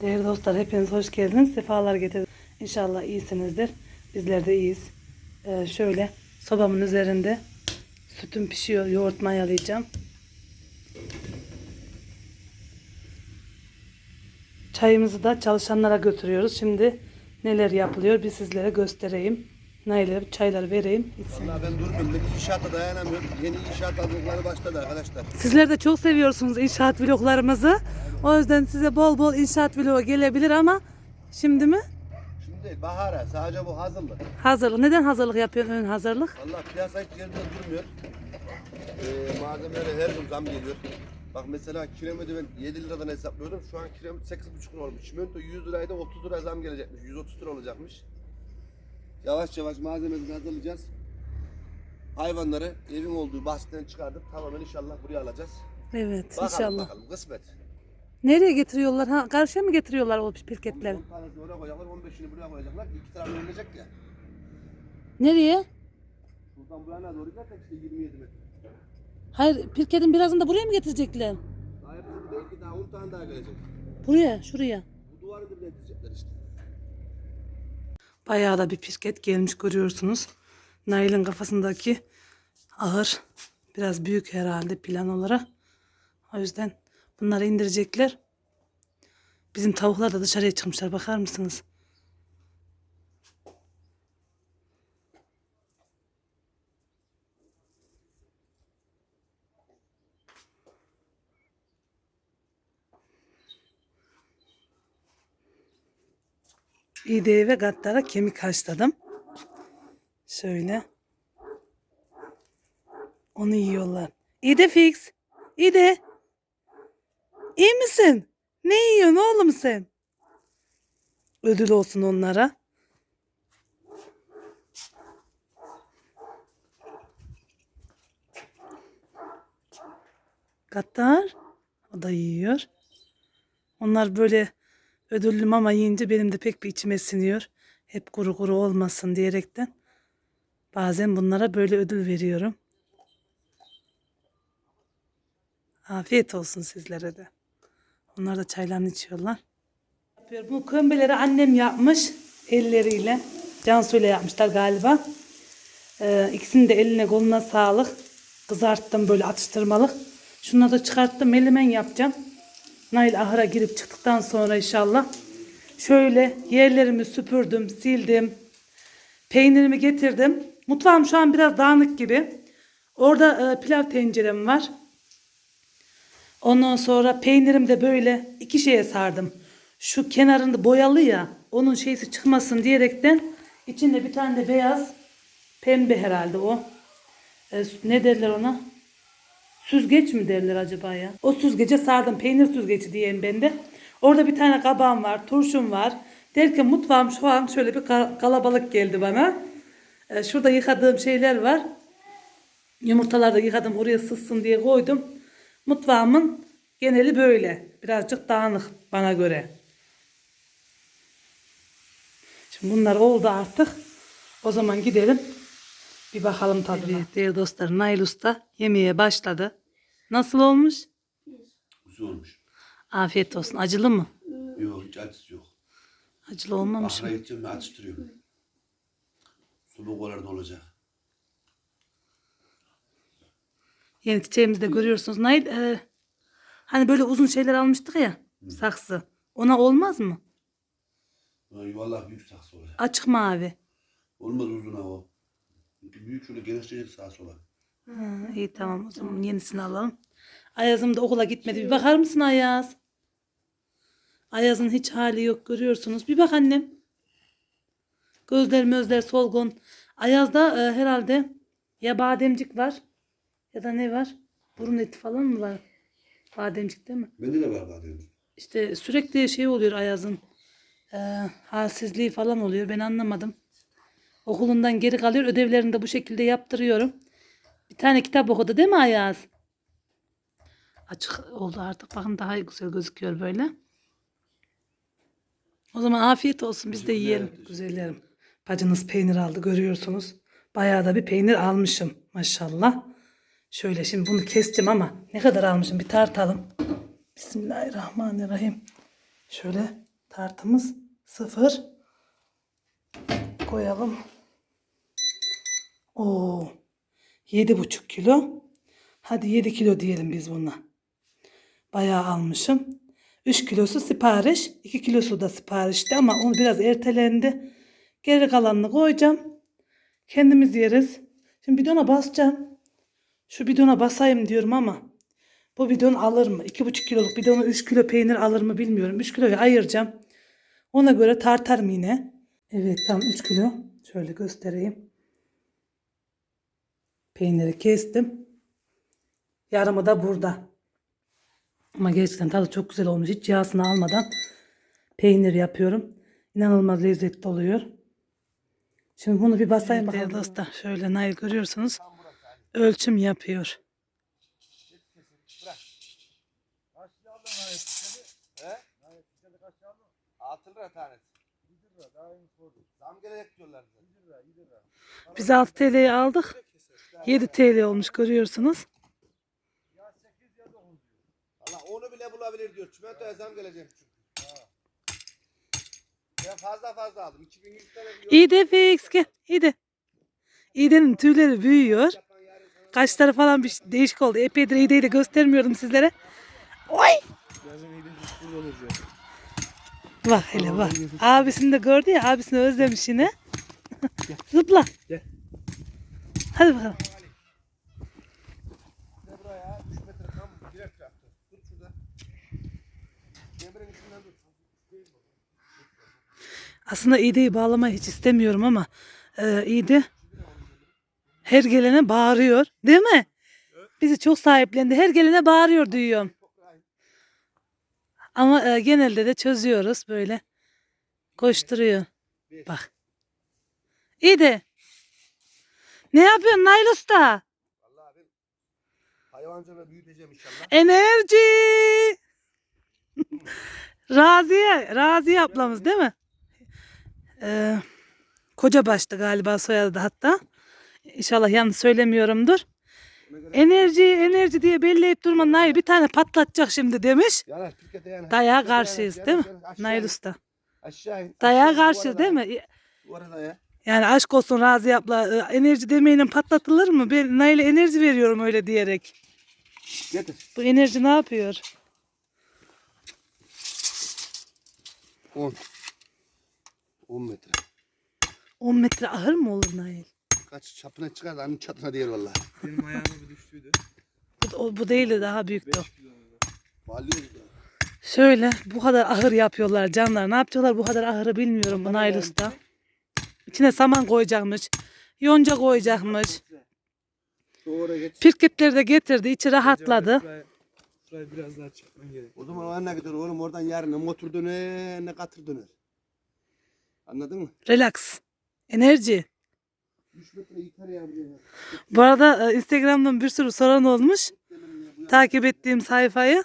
Değerli dostlar hepiniz hoş geldiniz. Sefalar getirdiniz. İnşallah iyisinizdir. Bizler de iyiyiz. Ee, şöyle sobamın üzerinde sütüm pişiyor. Yoğurt mayalayacağım. Çayımızı da çalışanlara götürüyoruz. Şimdi neler yapılıyor bir sizlere göstereyim. Nail'e çayları vereyim. içsin. Vallahi ben durmuyorum. Ben inşaata dayanamıyorum. Yeni inşaat hazırlıkları başladı arkadaşlar. Sizler de çok seviyorsunuz inşaat vloglarımızı. O yüzden size bol bol inşaat vlogu gelebilir ama şimdi mi? Şimdi değil, bahara. Sadece bu hazırlık. Hazırlık. Neden hazırlık yapıyorsun ön hazırlık? Vallahi piyasa hiç yerinde durmuyor. Ee, malzemelere her gün zam geliyor. Bak mesela kilometre ben 7 liradan hesaplıyordum. Şu an kilometre 8,5 lira olmuş. Çimento 100 liraydı 30 lira zam gelecekmiş. 130 lira olacakmış. Yavaş yavaş malzememizi hazırlayacağız. Hayvanları evin olduğu bahçeden çıkardık. Tamamen inşallah buraya alacağız. Evet Bakalım inşallah. bakalım kısmet. Nereye getiriyorlar? Ha, karşıya mı getiriyorlar o pirketleri? 10 tanesini oraya koyacaklar, 15'ini buraya koyacaklar. İki tarafı verilecek ya. Nereye? Buradan bu yana doğru gidersek işte 27 metre. Hayır pirketin birazını da buraya mı getirecekler? Daha hepsi değil ki daha 10 tane daha gelecek. Buraya, şuraya. Bu duvarı işte. Bayağı da bir pirket gelmiş görüyorsunuz. Nail'in kafasındaki ahır biraz büyük herhalde plan olarak. O yüzden bunları indirecekler. Bizim tavuklar da dışarıya çıkmışlar. Bakar mısınız? İğdeye ve gattara kemik haşladım. Şöyle. Onu yiyorlar. İde fix. İde. İyi misin? Ne yiyorsun oğlum sen? Ödül olsun onlara. Gattar. O da yiyor. Onlar böyle ödüllü mama yiyince benim de pek bir içime siniyor. Hep kuru kuru olmasın diyerekten. Bazen bunlara böyle ödül veriyorum. Afiyet olsun sizlere de. Onlar da çaylarını içiyorlar. Bu kömbeleri annem yapmış elleriyle. Cansu'yla yapmışlar galiba. Ee, ikisinin de eline koluna sağlık. Kızarttım böyle atıştırmalık. Şunları da çıkarttım. Melemen yapacağım. Nail ahıra girip çıktıktan sonra inşallah. Şöyle yerlerimi süpürdüm, sildim. Peynirimi getirdim. Mutfağım şu an biraz dağınık gibi. Orada e, pilav tencerem var. Ondan sonra peynirimi de böyle iki şeye sardım. Şu kenarında boyalı ya onun şeysi çıkmasın diyerekten içinde bir tane de beyaz pembe herhalde o. E, ne derler ona? Süzgeç mi derler acaba ya? O süzgece sardım. Peynir süzgeci diyeyim ben de. Orada bir tane kabağım var. Turşum var. Derken mutfağım şu an şöyle bir ka- kalabalık geldi bana. E, şurada yıkadığım şeyler var. Yumurtaları da yıkadım oraya sızsın diye koydum. Mutfağımın geneli böyle. Birazcık dağınık bana göre. Şimdi bunlar oldu artık. O zaman gidelim. Bir bakalım tadına. Evet, değerli dostlar Nail Usta yemeğe başladı. Nasıl olmuş? Güzel olmuş. Afiyet olsun. Acılı mı? Yok hiç acısı yok. Acılı olmamış mı? Ahıra gideceğim ve atıştırıyorum. Sulu kolarda olacak. Yeni çiçeğimizde görüyorsunuz. Nail e, hani böyle uzun şeyler almıştık ya. Saksı. Ona olmaz mı? Ha, Yuvarlak büyük saksı olacak. Açık mavi. Olmaz uzuna o. Büyük şöyle genişleyecek sağa sola. Ha, iyi tamam o zaman yenisini alalım. Ayaz'ım da okula gitmedi. Bir bakar mısın Ayaz? Ayaz'ın hiç hali yok görüyorsunuz. Bir bak annem. Gözler mözler solgun. Ayaz'da e, herhalde ya bademcik var ya da ne var? Burun eti falan mı var? Bademcik değil mi? Bende de var zaten. İşte sürekli şey oluyor Ayaz'ın. E, halsizliği falan oluyor. Ben anlamadım. Okulundan geri kalıyor. Ödevlerini de bu şekilde yaptırıyorum. Bir tane kitap okudu değil mi Ayaz? Açık oldu artık. Bakın daha güzel gözüküyor böyle. O zaman afiyet olsun. Biz de yiyelim. Güzellerim. Bacınız peynir aldı görüyorsunuz. Bayağı da bir peynir almışım maşallah. Şöyle şimdi bunu keseceğim ama ne kadar almışım bir tartalım. Bismillahirrahmanirrahim. Şöyle Tartımız sıfır. Koyalım. Oo. Yedi buçuk kilo. Hadi yedi kilo diyelim biz buna. Bayağı almışım. 3 kilosu sipariş. 2 kilosu da siparişti ama onu biraz ertelendi. Geri kalanını koyacağım. Kendimiz yeriz. Şimdi bidona basacağım. Şu bidona basayım diyorum ama bu bidon alır mı? 2,5 kiloluk bidonu 3 kilo peynir alır mı bilmiyorum. 3 kiloyu ayıracağım. Ona göre tartarım yine. Evet tam 3 kilo. Şöyle göstereyim. Peyniri kestim. Yarımı da burada. Ama gerçekten tadı çok güzel olmuş. Hiç yağsını almadan peynir yapıyorum. İnanılmaz lezzetli oluyor. Şimdi bunu bir basayım bakalım. dostlar şöyle Nail görüyorsunuz. Ölçüm yapıyor. He? 6 lira tanesi. 7 lira daha iyi sordu. Zam gelecek diyorlar. 7 lira 7 lira. Biz 6 TL'ye aldık. 7 TL olmuş görüyorsunuz. Valla onu bile bulabilir diyor. Çimentoya zam gelecek çünkü. Ben fazla fazla aldım. 2100 tane diyor. İyi de gel. İyi de. İğdenin tüyleri büyüyor. Kaşları falan bir değişik oldu. Epeydir İğdeyi de göstermiyordum sizlere. Oy! Bak hele bak. Abisini de gördü ya. Abisini özlemiş yine. Zıpla. Gel. Hadi bakalım. Ne buraya? 3 metre tam direkt yaptı. Tut şurada. Demirin içinden tut. Aslında iğdeyi bağlamayı hiç istemiyorum ama e, iğde her gelene bağırıyor. Değil mi? Bizi çok sahiplendi. Her gelene bağırıyor duyuyorum. Ama e, genelde de çözüyoruz böyle. Koşturuyor. Bak. İyi de. Ne yapıyorsun Nail Usta? Vallahi ben hayvancılığı büyüteceğim inşallah. Enerji. Raziye, Raziye ablamız değil mi? Ee, koca başta galiba soyadı da hatta. İnşallah yanlış söylemiyorumdur. Enerji, enerji diye belleyip durma Nail bir tane patlatacak şimdi demiş. Türkiye'de karşıyız değil mi? Nail Usta. Bu arada- değil mi? Yani aşk olsun Raziye abla e, enerji demeyle patlatılır mı? Ben Nail'e enerji veriyorum öyle diyerek. Getir. Bu enerji ne yapıyor? 10. 10 metre. 10 metre ahır mı olur Nail? Kaç çapına çıkar da anın çatına değil valla. Benim ayağıma bir düştüydü. Bu, o- bu değil de daha büyüktü. 5 kilo. Balyoz. Şöyle bu kadar ahır yapıyorlar canlar. Ne yapıyorlar bu kadar ahırı bilmiyorum bu Nail Usta. İçine saman koyacakmış. Yonca koyacakmış. Doğru geç. Pirketleri de getirdi. içi rahatladı. Şurayı biraz daha çekmen gerek. O zaman o anne gidiyor oğlum oradan yarın ne motor döner ne katır döner. Anladın mı? Relax. Enerji. Bu arada e, Instagram'dan bir sürü soran olmuş. Takip ettiğim sayfayı.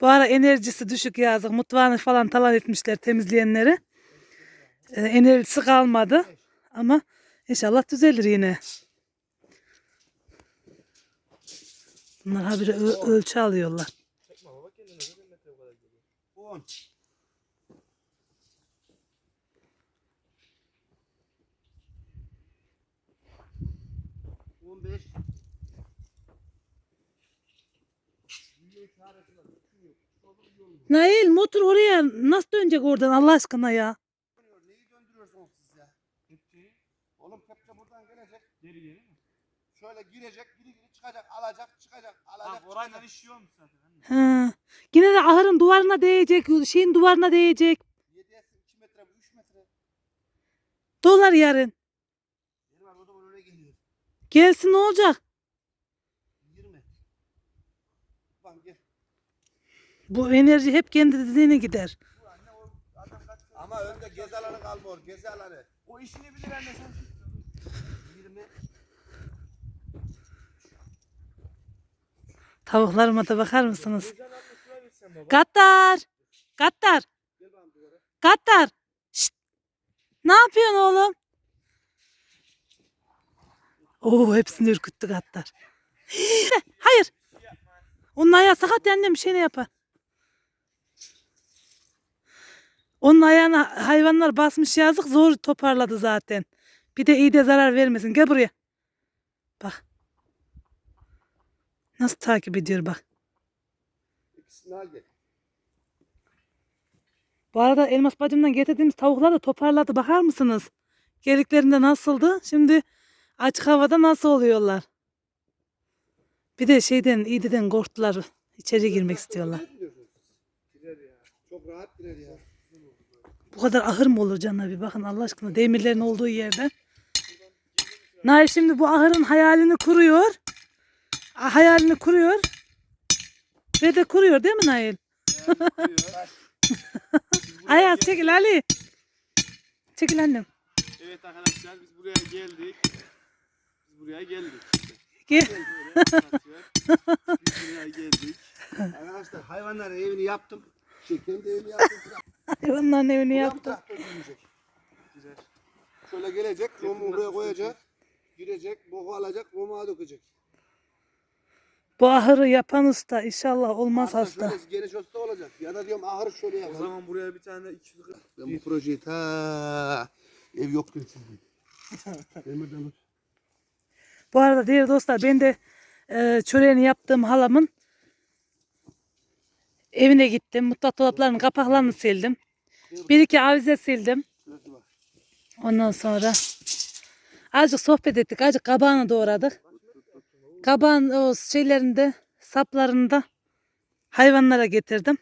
Bu ara enerjisi düşük yazık. Mutfağını falan talan etmişler temizleyenleri. E, enerjisi kalmadı. Ama inşallah düzelir yine. Bunlar habire ö- ölçü alıyorlar. 10. Nail motor oraya nasıl dönecek oradan Allah aşkına ya? Neyi döndürüyorsunuz siz ya? Oğlum kepçe buradan gelecek. Geri geri mi? Şöyle girecek, giri giri çıkacak, alacak, çıkacak, alacak, Tamam orayla çıkacak. işiyor musun zaten? anne? Ha. Yine de ahırın duvarına değecek, şeyin duvarına değecek. 7'ye 2 metre, 3 metre. Dolar yarın. Benim var o zaman öyle geliyor. Gelsin ne olacak? 20. Bak gel. Bu enerji hep kendi dediğine gider. Ama önde gezi alanı kalmıyor, gezi alanı. O işini bilir anne sen. 20. Tavuklarıma da bakar mısınız? Gattar! Gattar! Gattar! Şşt! Ne yapıyorsun oğlum? Oo hepsini ürküttü Gattar. Hayır. Onun ayağı sakat annem bir şey ne yapar? Onun ayağına hayvanlar basmış yazık zor toparladı zaten. Bir de iyi de zarar vermesin. Gel buraya. Bak. Nasıl takip ediyor bak. Bu arada Elmas bacımdan getirdiğimiz tavuklar da toparladı. Bakar mısınız? Geliklerinde nasıldı? Şimdi açık havada nasıl oluyorlar? Bir de şeyden, İğde'den korktular. İçeri girmek istiyorlar. Çok rahat girer ya. Bu kadar ahır mı olur canına bir bakın Allah aşkına demirlerin olduğu yerde. Nail şimdi bu ahırın hayalini kuruyor. Hayalini kuruyor. Ve de kuruyor değil mi Nail? Ayaz çekil Ali. Çekil annem. Evet arkadaşlar biz buraya geldik. Biz buraya geldik. Gel. Buraya geldik. Arkadaşlar hayvanların evini yaptım. Şey, kendi evini yaptım. Hayvanların evini yaptı. Şöyle gelecek, romu buraya koyacak. Girecek, boku alacak, romuğa dökecek. Bu ahırı yapan usta inşallah olmaz hasta. Şöyle geniş olsa olacak. Ya da diyorum ahırı şöyle O yapalım. zaman buraya bir tane 240 Ben bu projeyi ta ev yoktu çizdim. Demirden tut. Bu arada değerli dostlar ben de e, çöreğini yaptığım halamın evine gittim. Mutfak dolaplarının kapaklarını sildim. Bir iki avize sildim. Ondan sonra azıcık sohbet ettik. Azıcık kabağını doğradık. Kabağın o şeylerinde saplarında hayvanlara getirdim.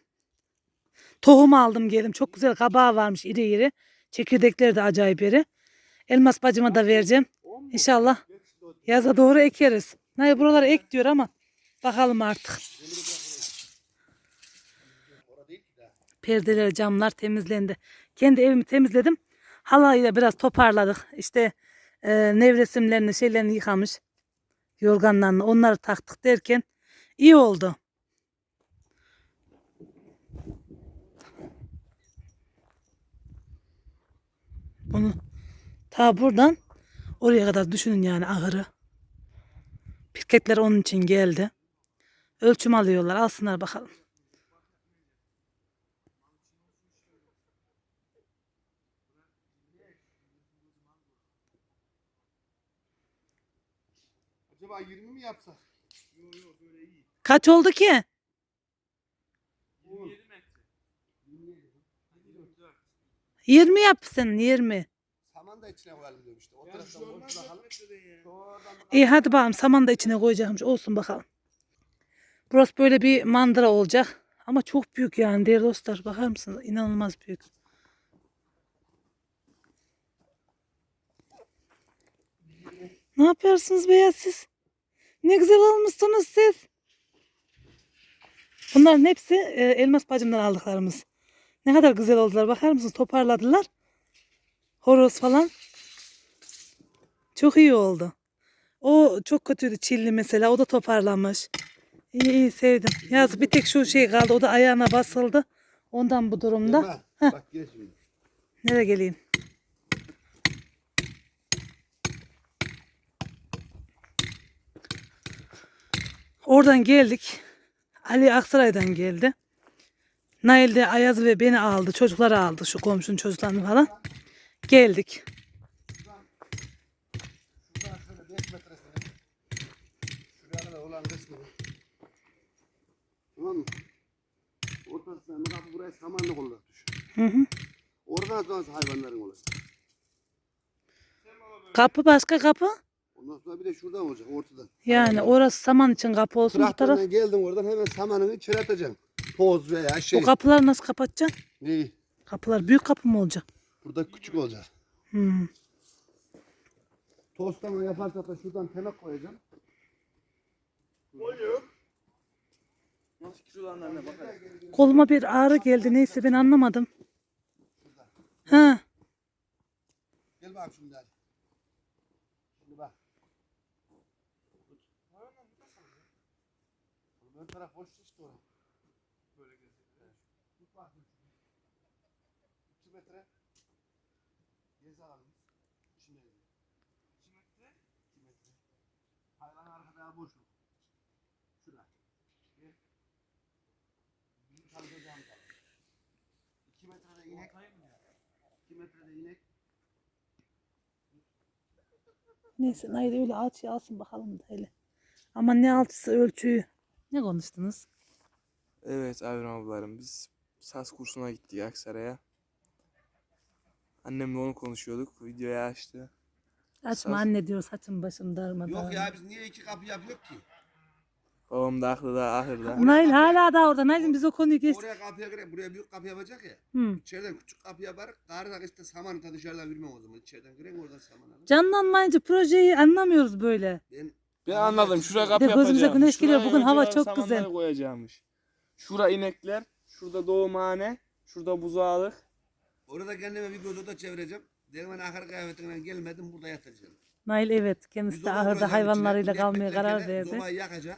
Tohum aldım geldim. Çok güzel kabağı varmış iri iri. Çekirdekleri de acayip iri. Elmas bacıma da vereceğim. İnşallah yaza doğru ekeriz. Nay buralara ek diyor ama bakalım artık. Perdeler, camlar temizlendi. Kendi evimi temizledim. Halayla biraz toparladık. İşte e, nevresimlerini, şeylerini yıkamış. Yorganlarını onları taktık derken iyi oldu. Bunu ta buradan oraya kadar düşünün yani ahırı. Pirketler onun için geldi. Ölçüm alıyorlar. Alsınlar bakalım. Acaba 20 mi yapsak? Kaç oldu ki? 27 metre. 20 yap sen 20. Saman da içine koyalım diyorum işte. O taraftan Şu olmaz komşu 4 bakalım. metreden ya. Sonradan İyi hadi bakalım saman da içine koyacakmış. Olsun bakalım. Burası böyle bir mandıra olacak. Ama çok büyük yani değerli dostlar. Bakar mısınız? İnanılmaz büyük. Ne yapıyorsunuz beyaz siz? Ne güzel olmuşsunuz siz. Bunların hepsi e, elmas bacımdan aldıklarımız. Ne kadar güzel oldular. Bakar mısınız? Toparladılar. Horoz falan. Çok iyi oldu. O çok kötüydü çilli mesela. O da toparlamış. İyi iyi sevdim. Yazık bir tek şu şey kaldı. O da ayağına basıldı. Ondan bu durumda. Bak, bak gel şimdi. Nereye geleyim? Oradan geldik. Ali Aksaray'dan geldi. Nail de Ayaz ve beni aldı. Çocukları aldı. Şu komşunun çocuklarını falan. Geldik. Şuradan şöyle 5 metresini. Şuraya kadar olan kısmını. Tamam mı? Ortasına kapı buraya samanlık olarak düşün. Hı hı. Oradan hayvanların olur. Kapı başka kapı. Ondan sonra bir de şuradan olacak ortadan. Yani orası saman için kapı olsun. Bu taraf. Geldin oradan hemen samanını içeri atacaksın. Toz veya şey. O kapıları nasıl kapatacaksın? Neyi? Kapılar büyük kapı mı olacak? Burada küçük olacak. Hmm. Tozlama yaparsak da şuradan temek koyacağım. Oluyor. Nasıl kilolarına bakar. Koluma bir ağrı geldi. Neyse ben anlamadım. Ha. Gel bakalım şimdi hadi. Şimdi bak. Ön taraf boş işte orası. Böyle gözüküyor. Tut bakayım. 2 metre. Gezi alalım. İçinde gezi. 2 metre. 2 metre. Hayvan arkada boşluk. Şurada. Gel. Bir kalkacağım da. 2 metrede inek 2 metrede inek. Neyse Nail öyle alçıyı alsın bakalım da hele. Ama ne alçısı ölçüyü. Ne konuştunuz? Evet Avrum ablarım biz saz kursuna gittik Aksaray'a. Annemle onu konuşuyorduk. Videoyu açtı. Açma Saz- anne diyor saçım başım darmadan. Yok ya biz niye iki kapı yapıyor ki? Babam da aklı da ahırda. Nail hala da orada. Nail'im biz o konuyu geçtik. Oraya kapıya gerek, buraya büyük kapı yapacak ya. Hı. İçeriden küçük kapı yaparak karıda işte samanı da dışarıdan vermem o zaman. İçeriden giren oradan saman alın. Canlanmayınca projeyi anlamıyoruz böyle. Ben Ben anladım. Şuraya kapı Bir de gözümüze yapacağım. güneş geliyor. Şuraya Bugün hava çok güzel. koyacağımış. Şura inekler. Şurada doğumhane. Şurada buzağlık. orada kendime bir göz oda çevireceğim. Derman ahır kıyafetinden gelmedim burada yatacağım. Nail evet kendisi de ahırda hayvanlarıyla kalmaya karar verdi.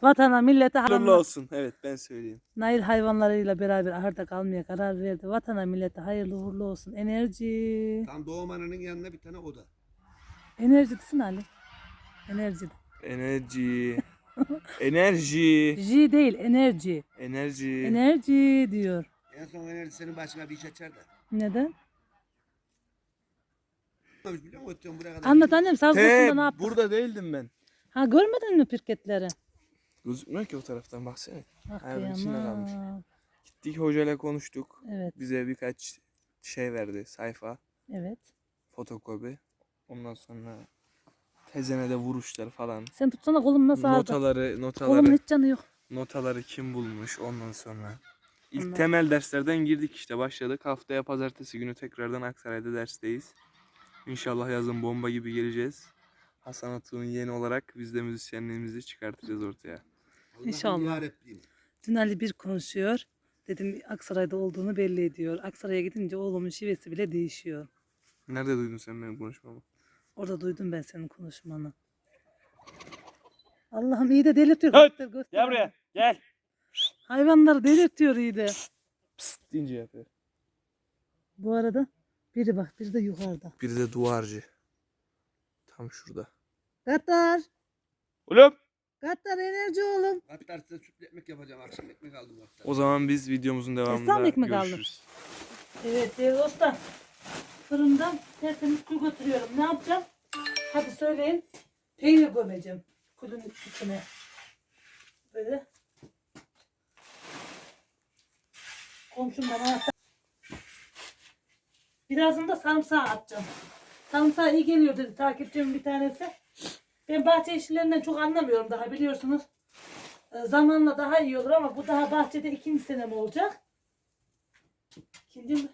Vatana millete Hayırlı olsun. Evet ben söyleyeyim. Nail hayvanlarıyla beraber ahırda kalmaya karar verdi. Vatana millete hayırlı uğurlu olsun. Enerji. Tam doğum ananın yanında bir tane oda. Enerjisin Ali. Enerji. Enerji. Enerji. J değil enerji. Enerji. Enerji diyor. En son enerji senin başına bir iş açar da. Neden? Anlat annem He, kursunda ne yaptın? burada değildim ben. Ha görmedin mi pirketleri? Gözükmüyor ki o taraftan baksana. Ah Hayvanın içinde kalmış. kıyamam. Gittik hocayla konuştuk. Evet, Bize birkaç şey verdi. Sayfa, evet. fotokopi. Ondan sonra tezenede vuruşlar falan. Sen tutsana kolum nasıl ağrıdı? Notaları, Kolumun notaları, hiç canı yok. notaları kim bulmuş ondan sonra. İlk Ondan- temel derslerden girdik işte başladık. Haftaya pazartesi günü tekrardan Aksaray'da dersteyiz. İnşallah yazın bomba gibi geleceğiz. Hasan Atuğ'un yeni olarak biz de müzisyenliğimizi çıkartacağız ortaya. İnşallah. Dün Ali bir konuşuyor. Dedim Aksaray'da olduğunu belli ediyor. Aksaray'a gidince oğlumun şivesi bile değişiyor. Nerede duydun sen benim konuşmamı? Orada duydum ben senin konuşmanı. Allah'ım iyi de delirtiyor. Hey, Göster, göster. Gel buraya gel. Hayvanları delirtiyor iyi de. Psst deyince yapıyor. Bu arada biri bak biri de yukarıda. Biri de duvarcı. Tam şurada. Katar. Oğlum. Katar enerji oğlum. Hatta size sütlü ekmek yapacağım. Akşam ekmek aldım hatta. O zaman biz videomuzun devamında Esnaf ekmek görüşürüz. Evet değerli dostlar. Fırından tertemiz su götürüyorum. Ne yapacağım? Hadi söyleyin. Peynir gömeceğim. Kulun içine. Böyle. Komşumdan anahtar. Birazını da sarımsağı atacağım. Sarımsağı iyi geliyor dedi takipçimin bir tanesi. Ben bahçe işlerinden çok anlamıyorum daha biliyorsunuz. Ee, Zamanla daha iyi olur ama bu daha bahçede ikinci senem olacak. İkinci mi?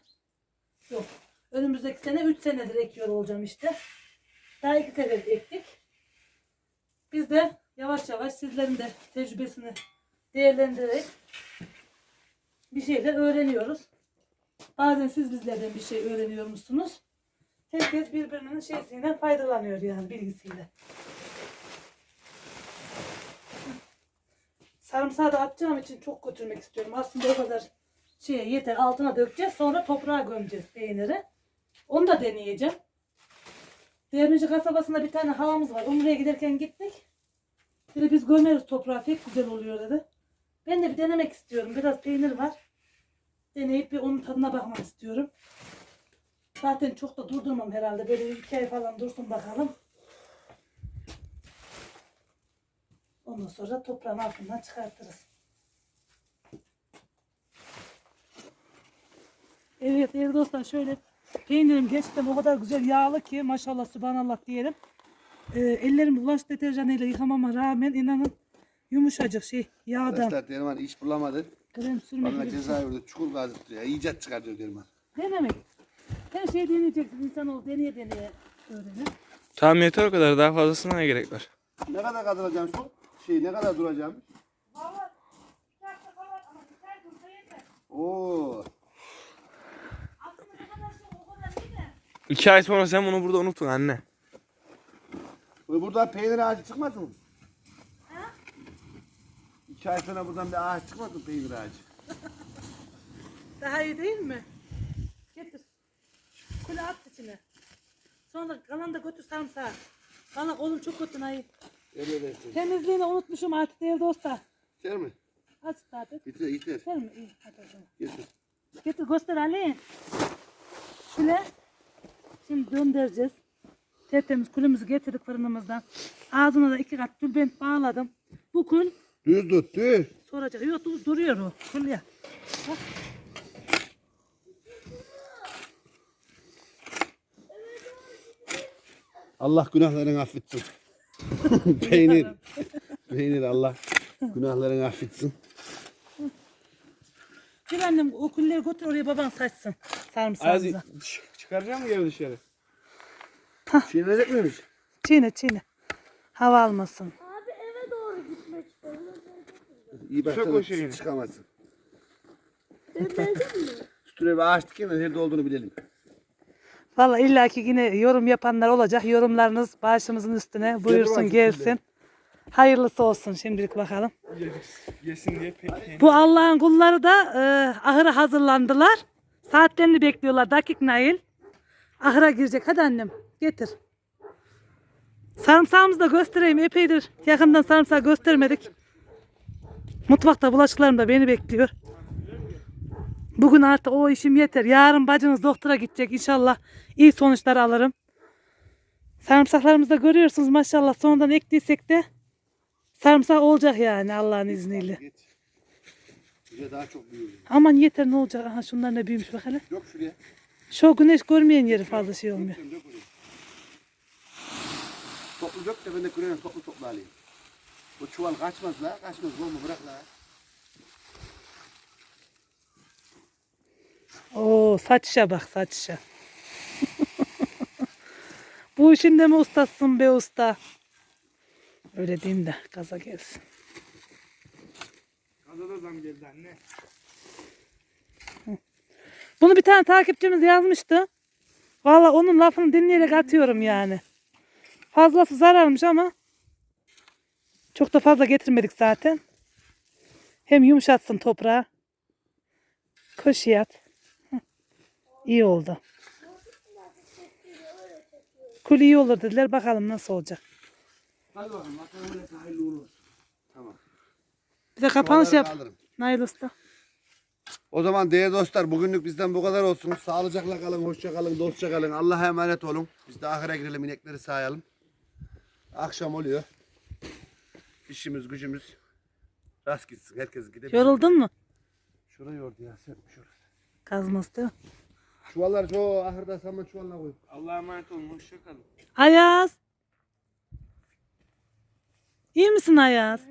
Yok. Önümüzdeki sene 3 senedir ekiyor olacağım işte. Daha 2 senedir ektik. Biz de yavaş yavaş sizlerin de tecrübesini değerlendirerek bir şeyler öğreniyoruz. Bazen siz bizlerden bir şey öğreniyormuşsunuz. Herkes birbirinin şeysinden faydalanıyor yani bilgisiyle. Sarımsağı da atacağım için çok götürmek istiyorum. Aslında o kadar şeye yeter. Altına dökeceğiz. Sonra toprağa gömeceğiz peyniri. Onu da deneyeceğim. Değirmenci kasabasında bir tane halamız var. Umre'ye giderken gittik. Dedi biz gömeriz toprağa pek güzel oluyor dedi. Ben de bir denemek istiyorum. Biraz peynir var. Deneyip bir onun tadına bakmak istiyorum. Zaten çok da durdurmam herhalde. Böyle iki ay falan dursun bakalım. Ondan sonra toprağın altından çıkartırız. Evet değerli dostlar şöyle peynirim gerçekten o kadar güzel yağlı ki maşallah subhanallah diyelim. Ee, ellerimi bulaş deterjanıyla yıkamama rağmen inanın yumuşacık şey yağdan Arkadaşlar Derman iş bulamadı. krem sürmek Bana gibi şey. ceza verdi. Çukur kazıttırıyor. İcat çıkartıyor Derman. Denemek. Her şeyi deneyeceksin. İnsanoğlu deneye deneye öğrenir. Tamam yeter o kadar. Daha fazlasına ne gerek var? Ne kadar kazanacağım şu? Şey ne kadar duracağım? Oo. İki ay sonra sen bunu burada unuttun anne. Burada peynir ağacı çıkmaz mı? İki ay sonra buradan bir ağaç çıkmaz mı peynir ağacı? Daha iyi değil mi? Getir. Kule at içine. Sonra kalan da götür sarımsağı. Valla oğlum çok kötü ayı. Öyle. Temizliğini unutmuşum artık değerli dostlar. Yeter mi? Aç zaten. Yeter yeter. Yeter mi? İyi. Hadi o zaman. Yeter. Getir göster Ali. küle. Şimdi döndüreceğiz. Tertemiz külümüzü getirdik fırınımızdan. Ağzına da iki kat tülbent bağladım. Bu kül Düz tut düz. soracak. Yok dur- duruyor o. Kül ya. Bak. Allah günahlarını affetsin. Peynir. Peynir Allah günahlarını affetsin. Gel annem o külleri götür oraya baban saçsın. Sarımsağımıza. Çıkaracağım mı geri dışarı? Çiğnecek miymiş? Çiğne çiğne. Hava almasın. Abi eve doğru gitmek istiyorum. İyi Çok baksana o şeyini. çıkamazsın. Dönmeyecek mi? Üstüne bir ağaç dikin de nerede olduğunu bilelim. Valla illaki yine yorum yapanlar olacak. Yorumlarınız başımızın üstüne buyursun gelsin. Hayırlısı olsun şimdilik bakalım. Yesin diye pek Bu Allah'ın kulları da e, ahıra hazırlandılar. Saatlerini bekliyorlar. Dakik Nail. Ahıra girecek. Hadi annem getir. Sarımsağımızı da göstereyim. Epeydir yakından sarımsağı göstermedik. Mutfakta bulaşıklarım da beni bekliyor. Bugün artık o işim yeter. Yarın bacınız doktora gidecek. İnşallah iyi sonuçlar alırım. Sarımsaklarımızı da görüyorsunuz maşallah. Sonradan ektiysek de sarımsak olacak yani Allah'ın izniyle. Şuraya daha çok büyüyor. Aman yeter ne olacak? Aha şunlar ne büyümüş bak hele. Yok şuraya. Şu güneş görmeyen yeri fazla şey olmuyor. Toplu dök de ben de kuruyorum toplu toplu alayım. Bu çuval kaçmaz la. Kaçmaz. Olma bırak la. Oo saçışa bak saçışa. Bu işin de mi ustasın be usta? Öyle diyeyim de gaza gelsin. Kaza da zam geldi anne. Bunu bir tane takipçimiz yazmıştı. Valla onun lafını dinleyerek atıyorum yani. Fazlası zararmış ama çok da fazla getirmedik zaten. Hem yumuşatsın toprağı. Koşuyat. Hı. İyi oldu. Kul iyi olur dediler. Bakalım nasıl olacak. Hadi bakalım. Bakalım hayırlı olsun. Tamam. Bir de kapanış yap. Nail Usta. O zaman değerli dostlar bugünlük bizden bu kadar olsun. Sağlıcakla kalın, hoşça kalın, dostça kalın. Allah'a emanet olun. Biz de ahire girelim, inekleri sağalım. Akşam oluyor. İşimiz, gücümüz rast gitsin. Herkes gidebilir. Yoruldun mu? Şurayı yordu ya, serpmiş orası. Kazması değil mi? Çuvallar şu ahırda saman çuvalına koy. Allah'a emanet olun. Hoşça kalın. Ayaz. İyi misin Ayaz?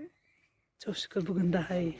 Çok şükür bugün daha iyi.